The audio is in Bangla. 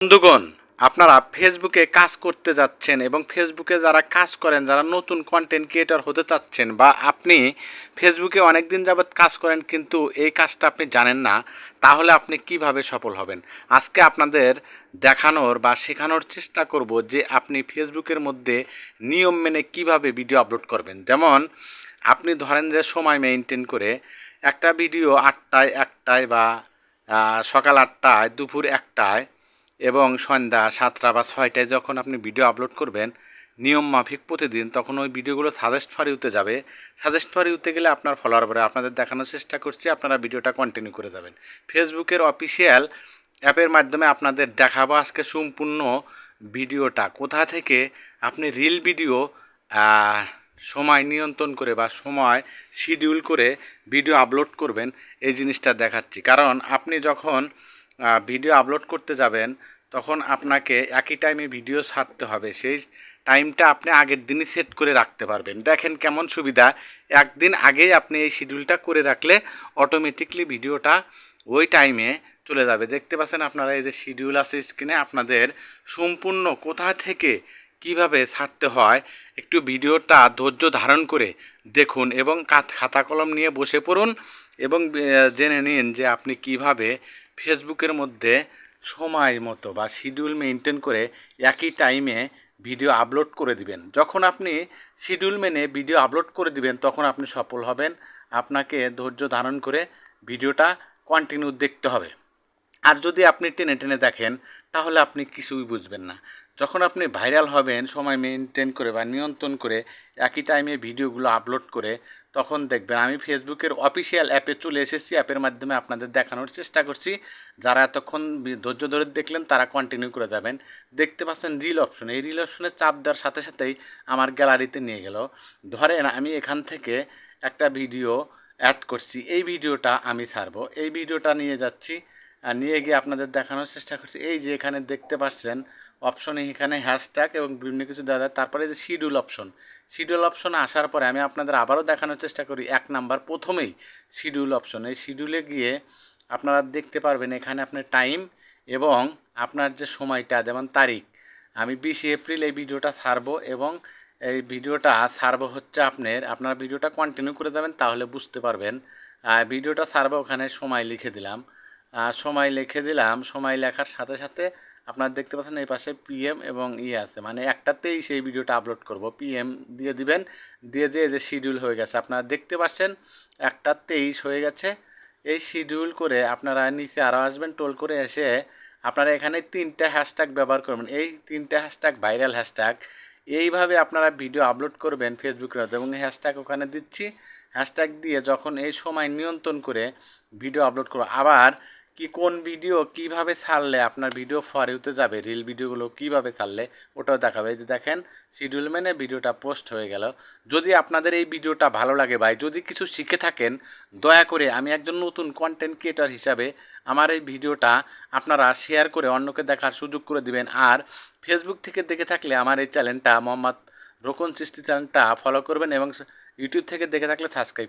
বন্ধুগণ, আপনারা ফেসবুকে কাজ করতে যাচ্ছেন এবং ফেসবুকে যারা কাজ করেন, যারা নতুন কন্টেন্ট ক্রিয়েটর হতে চাচ্ছেন বা আপনি ফেসবুকে অনেক দিন যাবৎ কাজ করেন কিন্তু এই কাজটা আপনি জানেন না, তাহলে আপনি কীভাবে সফল হবেন? আজকে আপনাদের দেখানোর বা শেখানোর চেষ্টা করব যে আপনি ফেসবুকের মধ্যে নিয়ম মেনে কীভাবে ভিডিও আপলোড করবেন। যেমন, আপনি ধরেন যে সময় মেনটেন করে একটা ভিডিও আটটায় একটায় বা সকাল আটটায়, দুপুর একটায় এবং সন্ধ্যা সাতটা বা ছয়টায় যখন আপনি ভিডিও আপলোড করবেন, নিয়ম মাফিক প্রতিদিন তখন ওই ভিডিওগুলো সাজেস্ট ফর ইউতে যাবে। সাজেস্ট ফর গেলে আপনার ফলোয়ার পরে আপনাদের দেখানোর চেষ্টা করছি, আপনারা ভিডিওটা কন্টিনিউ করে যাবেন। ফেসবুকের অফিসিয়াল অ্যাপের মাধ্যমে আপনাদের দেখাবো আজকে সম্পূর্ণ ভিডিওটা কোথা থেকে আপনি রিল ভিডিও সময় নিয়ন্ত্রণ করে বা সময় শিডিউল করে ভিডিও আপলোড করবেন, এই জিনিসটা দেখাচ্ছি। কারণ আপনি যখন ভিডিও আপলোড করতে যাবেন তখন আপনাকে একই টাইমে ভিডিও ছাড়তে হবে। সেই টাইমটা আপনি আগের দিনই সেট করে রাখতে পারবেন। দেখেন কেমন সুবিধা। একদিন আগেই আপনি এই শিডিউলটা করে রাখলে অটোমেটিকলি ভিডিওটা ওই টাইমে চলে যাবে। দেখতে পাচ্ছেন আপনারা এই যে শিডিউল আছে স্ক্রিনে আপনাদের সম্পূর্ণ কোথা থেকে কীভাবে ছাড়তে হয়, একটু ভিডিওটা ধৈর্য ধারণ করে দেখুন এবং খাতা কলম নিয়ে বসে পড়ুন এবং জেনে নিন যে আপনি কীভাবে ফেসবুকের মধ্যে সময় মতো বা শিডিউল মেনটেন করে একই টাইমে ভিডিও আপলোড করে দিবেন। যখন আপনি শিডিউল মেনে ভিডিও আপলোড করে দিবেন, তখন আপনি সফল হবেন। আপনাকে ধৈর্য ধারণ করে ভিডিওটা কন্টিনিউ দেখতে হবে। আর যদি আপনি টেনে টেনে দেখেন, তাহলে আপনি কিছুই বুঝবেন না। যখন আপনি ভাইরাল হবেন, সময় মেনটেন করে বা নিয়ন্ত্রণ করে একই টাইমে ভিডিওগুলো আপলোড করে তখন দেখবেন আমি ফেসবুকের অফিসিয়াল অ্যাপে চলে এসেছি অ্যাপের মাধ্যমে আপনাদের দেখানোর চেষ্টা করছি। যারা এতক্ষণ ধৈর্য ধরে দেখলেন, তারা কন্টিনিউ করে যাবেন। দেখতে পাচ্ছেন রিল অপশন এই রিল অপশনে চাপ দেওয়ার সাথে সাথেই আমার গ্যালারিতে নিয়ে গেল। ধরেন আমি এখান থেকে একটা ভিডিও অ্যাড করছি, এই ভিডিওটা আমি ছাড়বো। এই ভিডিওটা নিয়ে যাচ্ছি আর নিয়ে গিয়ে আপনাদের দেখানোর চেষ্টা করছি। এই যে এখানে দেখতে পাচ্ছেন অপশনে এখানে হ্যাশট্যাগ এবং বিভিন্ন কিছু দেওয়া যায়। তারপরে যে শিডিউল অপশন শিডিউল অপশনে আসার পরে আমি আপনাদের আবারও দেখানোর চেষ্টা করি। এক নাম্বার প্রথমেই শিডিউল অপশন এই শিডিউলে গিয়ে আপনারা দেখতে পারবেন এখানে আপনার টাইম এবং আপনার যে সময়টা, যেমন তারিখ। আমি বিশে এপ্রিল এই ভিডিওটা ছাড়বো এবং এই ভিডিওটা ছাড়বো হচ্ছে আপনার আপনার ভিডিওটা কন্টিনিউ করে দেবেন তাহলে বুঝতে পারবেন। ভিডিওটা ছাড়বো ওখানে সময় লিখে দিলাম। সময় লিখে দিলাম, সময় লেখার সাথে সাথে আপনারা দেখতে পাচ্ছেন এই পাশে পিএম এবং ইয়ে আছে। মানে একটাতেই সেই ভিডিওটা আপলোড করব। পিএম দিয়ে দিবেন। দিয়ে দিয়ে যে শিডিউল হয়ে গেছে, আপনারা দেখতে পাচ্ছেন একটা তেইশ হয়ে গেছে। এই শিডিউল করে আপনারা নিচে আরও আসবেন টোল করে এসে আপনারা এখানে তিনটা হ্যাশট্যাগ ব্যবহার করবেন। এই তিনটা হ্যাশট্যাগ ভাইরাল হ্যাশট্যাগ এইভাবে আপনারা ভিডিও আপলোড করবেন ফেসবুকের এবং হ্যাশট্যাগ ওখানে দিচ্ছি। হ্যাশট্যাগ দিয়ে যখন এই সময় নিয়ন্ত্রণ করে ভিডিও আপলোড করব। আবার কি কোন ভিডিও কীভাবে ছাড়লে আপনার ভিডিও ফরিউতে যাবে রিল ভিডিওগুলো কীভাবে ছাড়লে ওটাও দেখাবে। এই যে দেখেন শিডিউল মেনে ভিডিওটা পোস্ট হয়ে গেল। যদি আপনাদের এই ভিডিওটা ভালো লাগে ভাই, যদি কিছু শিখে থাকেন, দয়া করে আমি একজন নতুন কন্টেন্ট ক্রিয়েটর হিসাবে আমার এই ভিডিওটা আপনারা শেয়ার করে অন্যকে দেখার সুযোগ করে দিবেন। আর ফেসবুক থেকে দেখে থাকলে আমার এই চ্যানেলটা মোহাম্মদ রোকন সৃষ্টি চ্যানেলটা ফলো করবেন এবং ইউটিউব থেকে দেখে থাকলে সাবস্ক্রাইব